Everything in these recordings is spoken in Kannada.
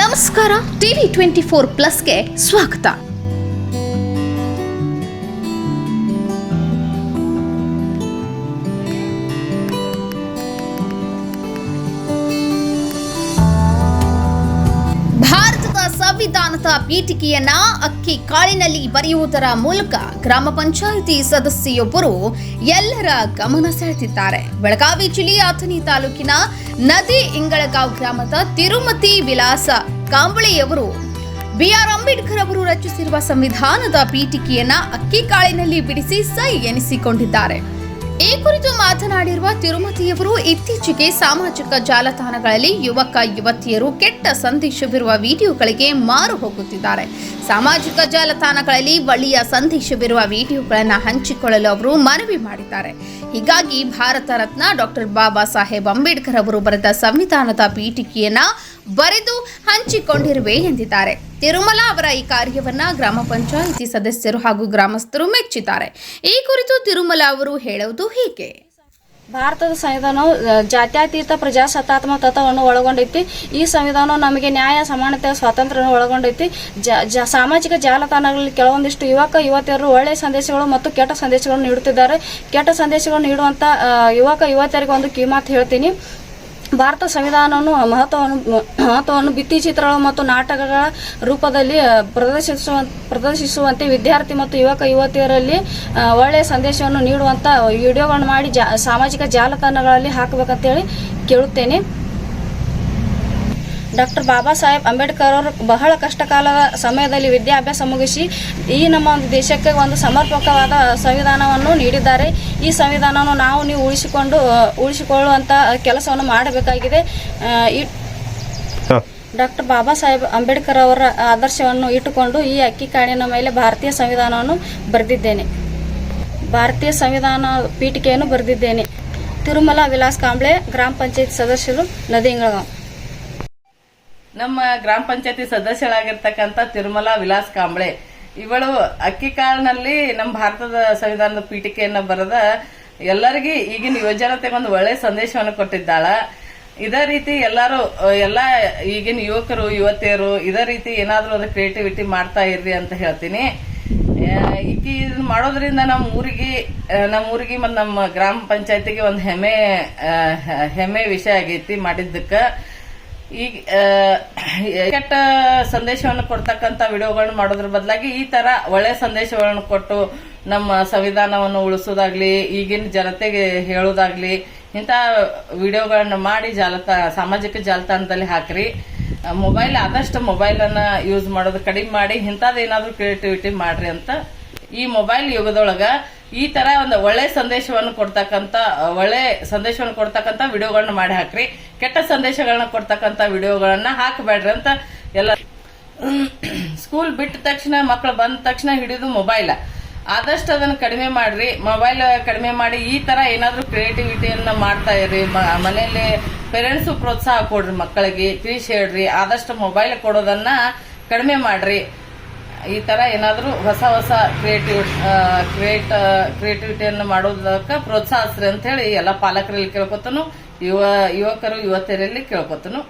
ನಮಸ್ಕಾರ ಟಿವಿ ಟ್ವೆಂಟಿ ಫೋರ್ ಪ್ಲಸ್ಗೆ ಸ್ವಾಗತ. ಸಂವಿಧಾನದ ಪೀಠಿಕೆಯನ್ನ ಅಕ್ಕಿ ಕಾಳಿನಲ್ಲಿ ಬರೆಯುವುದರ ಮೂಲಕ ಗ್ರಾಮ ಪಂಚಾಯಿತಿ ಸದಸ್ಯೆಯೊಬ್ಬರು ಎಲ್ಲರ ಗಮನ ಸೆಳೆದಿದ್ದಾರೆ. ಬೆಳಗಾವಿ ಜಿಲ್ಲೆಯ ಅಥಣಿ ತಾಲೂಕಿನ ನದಿ ಇಂಗಳಗಾವ್ ಗ್ರಾಮದ ತಿರುಮತಿ ವಿಲಾಸ ಕಾಂಬಳೆಯವರು ಬಿಆರ್ ಅಂಬೇಡ್ಕರ್ ಅವರು ರಚಿಸಿರುವ ಸಂವಿಧಾನದ ಪೀಠಿಕೆಯನ್ನ ಅಕ್ಕಿ ಕಾಳಿನಲ್ಲಿ ಬಿಡಿಸಿ ಸೈ ಎನಿಸಿಕೊಂಡಿದ್ದಾರೆ. ಈ ಕುರಿತು ಮಾತನಾಡಿರುವ ತಿರುಮತಿಯವರು ಇತ್ತೀಚೆಗೆ ಸಾಮಾಜಿಕ ಜಾಲತಾಣಗಳಲ್ಲಿ ಯುವಕ, ಯುವತಿಯರು ಕೆಟ್ಟ ಸಂದೇಶವಿರುವ ವಿಡಿಯೋಗಳಿಗೆ ಮಾರು ಹೋಗುತ್ತಿದ್ದಾರೆ. ಸಾಮಾಜಿಕ ಜಾಲತಾಣಗಳಲ್ಲಿ ಒಳ್ಳೆಯ ಸಂದೇಶವಿರುವ ವಿಡಿಯೋಗಳನ್ನು ಹಂಚಿಕೊಳ್ಳಲು ಅವರು ಮನವಿ ಮಾಡಿದ್ದಾರೆ. ಹೀಗಾಗಿ ಭಾರತ ರತ್ನ ಡಾಕ್ಟರ್ ಬಾಬಾ ಸಾಹೇಬ್ ಅಂಬೇಡ್ಕರ್ ಅವರು ಬರೆದ ಸಂವಿಧಾನದ ಪೀಠಿಕೆಯನ್ನು ಬರೆದು ಹಂಚಿಕೊಂಡಿರುವೆ ಎಂದಿದ್ದಾರೆ. ತಿರುಮಲ ಅವರ ಈ ಕಾರ್ಯವನ್ನ ಗ್ರಾಮ ಪಂಚಾಯಿತಿ ಸದಸ್ಯರು ಹಾಗೂ ಗ್ರಾಮಸ್ಥರು ಮೆಚ್ಚಿದ್ದಾರೆ. ಈ ಕುರಿತು ತಿರುಮಲ ಅವರು ಹೇಳುವುದು ಹೀಗೆ. ಭಾರತದ ಸಂವಿಧಾನವು ಜಾತ್ಯತೀತ ಪ್ರಜಾಸತ್ತಾತ್ಮಕ ತತ್ವವನ್ನು ಒಳಗೊಂಡೈತಿ ಈ ಸಂವಿಧಾನವು ನಮಗೆ ನ್ಯಾಯ, ಸಮಾನತೆ, ಸ್ವಾತಂತ್ರ್ಯವನ್ನು ಒಳಗೊಂಡೈತಿ ಜ ಸಾಮಾಜಿಕ ಜಾಲತಾಣಗಳಲ್ಲಿ ಕೆಲವೊಂದಿಷ್ಟು ಯುವಕ, ಯುವತಿಯರು ಒಳ್ಳೆಯ ಸಂದೇಶಗಳು ಮತ್ತು ಕೆಟ್ಟ ಸಂದೇಶಗಳನ್ನು ನೀಡುತ್ತಿದ್ದಾರೆ. ಕೆಟ್ಟ ಸಂದೇಶಗಳನ್ನು ನೀಡುವಂಥ ಯುವಕ, ಯುವತಿಯರಿಗೆ ಒಂದು ಕಿಮಾತ್ ಹೇಳ್ತೀನಿ. ಭಾರತ ಸಂವಿಧಾನವನ್ನು ಮಹತ್ವವನ್ನು ಮಹತ್ವವನ್ನು ಭಿತ್ತಿಚಿತ್ರಗಳು ಮತ್ತು ನಾಟಕಗಳ ರೂಪದಲ್ಲಿ ಪ್ರದರ್ಶಿಸುವ, ಪ್ರದರ್ಶಿಸುವಂತೆ ವಿದ್ಯಾರ್ಥಿ ಮತ್ತು ಯುವಕ, ಯುವತಿಯರಲ್ಲಿ ಒಳ್ಳೆಯ ಸಂದೇಶವನ್ನು ನೀಡುವಂತ ವಿಡಿಯೋಗಳನ್ನು ಮಾಡಿ ಸಾಮಾಜಿಕ ಜಾಲತಾಣಗಳಲ್ಲಿ ಹಾಕಬೇಕಂತೇಳಿ ಕೇಳುತ್ತೇನೆ. ಡಾಕ್ಟರ್ ಬಾಬಾ ಸಾಹೇಬ್ ಅಂಬೇಡ್ಕರ್ ಅವರು ಬಹಳ ಕಷ್ಟಕಾಲದ ಸಮಯದಲ್ಲಿ ವಿದ್ಯಾಭ್ಯಾಸ ಮುಗಿಸಿ ಈ ನಮ್ಮ ಒಂದು ದೇಶಕ್ಕೆ ಒಂದು ಸಮರ್ಪಕವಾದ ಸಂವಿಧಾನವನ್ನು ನೀಡಿದ್ದಾರೆ. ಈ ಸಂವಿಧಾನವನ್ನು ನಾವು ನೀವು ಉಳಿಸಿಕೊಂಡು ಉಳಿಸಿಕೊಳ್ಳುವಂಥ ಕೆಲಸವನ್ನು ಮಾಡಬೇಕಾಗಿದೆ. ಈ ಡಾಕ್ಟರ್ ಬಾಬಾ ಸಾಹೇಬ್ ಅಂಬೇಡ್ಕರ್ ಅವರ ಆದರ್ಶವನ್ನು ಇಟ್ಟುಕೊಂಡು ಈ ಅಕ್ಕಿ ಕಾಣಿನ ಮೇಲೆ ಭಾರತೀಯ ಸಂವಿಧಾನವನ್ನು ಬರೆದಿದ್ದೇನೆ. ಭಾರತೀಯ ಸಂವಿಧಾನ ಪೀಠಿಕೆಯನ್ನು ಬರೆದಿದ್ದೇನೆ. ತಿರುಮಲ ವಿಲಾಸ್ ಕಾಂಬ್ಳೆ ಗ್ರಾಮ ಪಂಚಾಯತ್ ಸದಸ್ಯರು ನದಿಂಗಳಗಾಂವ್ ನಮ್ಮ ಗ್ರಾಮ ಪಂಚಾಯತಿ ಸದಸ್ಯರಾಗಿರ್ತಕ್ಕಂಥ ತಿರುಮಲಾ ವಿಲಾಸ್ ಕಾಂಬಳೆ. ಇವಳು ಅಕ್ಕಿ ಕಾಳಿನಲ್ಲಿ ನಮ್ಮ ಭಾರತದ ಸಂವಿಧಾನದ ಪೀಠಿಕೆಯನ್ನ ಬರೆದ ಎಲ್ಲರಿಗೆ ಈಗಿನ ಯುವಜನತೆಗೊಂದು ಒಳ್ಳೆ ಸಂದೇಶವನ್ನು ಕೊಟ್ಟಿದ್ದಾಳ. ಇದೇ ರೀತಿ ಎಲ್ಲರೂ, ಎಲ್ಲಾ ಈಗಿನ ಯುವಕರು, ಯುವತಿಯರು ಇದೇ ರೀತಿ ಏನಾದ್ರೂ ಒಂದು ಕ್ರಿಯೇಟಿವಿಟಿ ಮಾಡ್ತಾ ಇರ್ರಿ ಅಂತ ಹೇಳ್ತೀನಿ. ಈಕಿ ಇದನ್ನ ಮಾಡೋದ್ರಿಂದ ನಮ್ಮ ಊರಿಗೆ ನಮ್ಮ ಊರಿಗೆ ಮತ್ತು ನಮ್ಮ ಗ್ರಾಮ ಪಂಚಾಯತಿಗೆ ಒಂದು ಹೆಮ್ಮೆ ಹೆಮ್ಮೆ ವಿಷಯ ಆಗೈತಿ ಮಾಡಿದ್ದಕ್ಕ. ಈಗ ಕೆಟ್ಟ ಸಂದೇಶವನ್ನು ಕೊಡ್ತಕ್ಕಂತ ವಿಡಿಯೋಗಳನ್ನ ಮಾಡೋದ್ರ ಬದಲಾಗಿ ಈ ತರ ಒಳ್ಳೆ ಸಂದೇಶಗಳನ್ನು ಕೊಟ್ಟು ನಮ್ಮ ಸಂವಿಧಾನವನ್ನು ಉಳಿಸೋದಾಗ್ಲಿ, ಈಗಿನ ಜನತೆಗೆ ಹೇಳೋದಾಗ್ಲಿ, ಇಂಥ ವಿಡಿಯೋಗಳನ್ನ ಮಾಡಿ ಜಾಲತ, ಸಾಮಾಜಿಕ ಜಾಲತಾಣದಲ್ಲಿ ಹಾಕ್ರಿ. ಮೊಬೈಲ್ ಆದಷ್ಟು ಮೊಬೈಲ್ ಅನ್ನ ಯೂಸ್ ಮಾಡೋದು ಕಡಿಮೆ ಮಾಡಿ ಇಂಥದ್ದೇನಾದ್ರೂ ಕ್ರಿಯೇಟಿವಿಟಿ ಮಾಡ್ರಿ ಅಂತ ಈ ಮೊಬೈಲ್ ಯುಗದೊಳಗ ಈ ತರ ಒಂದು ಒಳ್ಳೆ ಸಂದೇಶವನ್ನು ಕೊಡ್ತಕ್ಕಂತ ಒಳ್ಳೆ ಸಂದೇಶವನ್ನು ಕೊಡ್ತಕ್ಕಂತ ವಿಡಿಯೋಗಳನ್ನ ಮಾಡಿ ಹಾಕ್ರಿ. ಕೆಟ್ಟ ಸಂದೇಶಗಳನ್ನ ಕೊಡ್ತಕ್ಕಂತ ವಿಡಿಯೋಗಳನ್ನ ಹಾಕಬೇಡ್ರಿ ಅಂತ ಎಲ್ಲ ಸ್ಕೂಲ್ ಬಿಟ್ಟ ತಕ್ಷಣ ಮಕ್ಕಳು ಬಂದ ತಕ್ಷಣ ಹಿಡಿದು ಮೊಬೈಲ್ ಆದಷ್ಟು ಅದನ್ನ ಕಡಿಮೆ ಮಾಡ್ರಿ. ಮೊಬೈಲ್ ಕಡಿಮೆ ಮಾಡಿ ಈ ತರ ಏನಾದ್ರೂ ಕ್ರಿಯೇಟಿವಿಟಿಯನ್ನ ಮಾಡ್ತಾ ಇರ್ರಿ. ಮ- ಮನೆಯಲ್ಲಿ ಪೇರೆಂಟ್ಸ್ ಪ್ರೋತ್ಸಾಹ ಕೊಡ್ರಿ ಮಕ್ಕಳಿಗೆ. ತಿಳಿಸಿ ಹೇಳ್ರಿ. ಆದಷ್ಟು ಮೊಬೈಲ್ ಕೊಡೋದನ್ನ ಕಡಿಮೆ ಮಾಡ್ರಿ. ಈ ತರ ಏನಾದರೂ ಹೊಸ ಹೊಸ ಕ್ರಿಯೇಟಿವ್ ಕ್ರಿಯೇಟ್ ಕ್ರಿಯೇಟಿವಿಟಿಯನ್ನು ಮಾಡೋದಕ್ಕೆ ಪ್ರೋತ್ಸಾಹಿಸ್ರಿ ಅಂತ ಹೇಳಿ ಎಲ್ಲ ಪಾಲಕರಲ್ಲಿ ಕೇಳ್ಕೊತನು, ಯುವ, ಯುವಕರು, ಯುವತಿಯರಲ್ಲಿ ಕೇಳ್ಕೊತನು.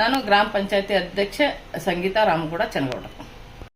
ನಾನು ಗ್ರಾಮ ಪಂಚಾಯತಿ ಅಧ್ಯಕ್ಷೆ ಸಂಗೀತಾ ರಾಮಗೌಡ ಚನಗೌಡ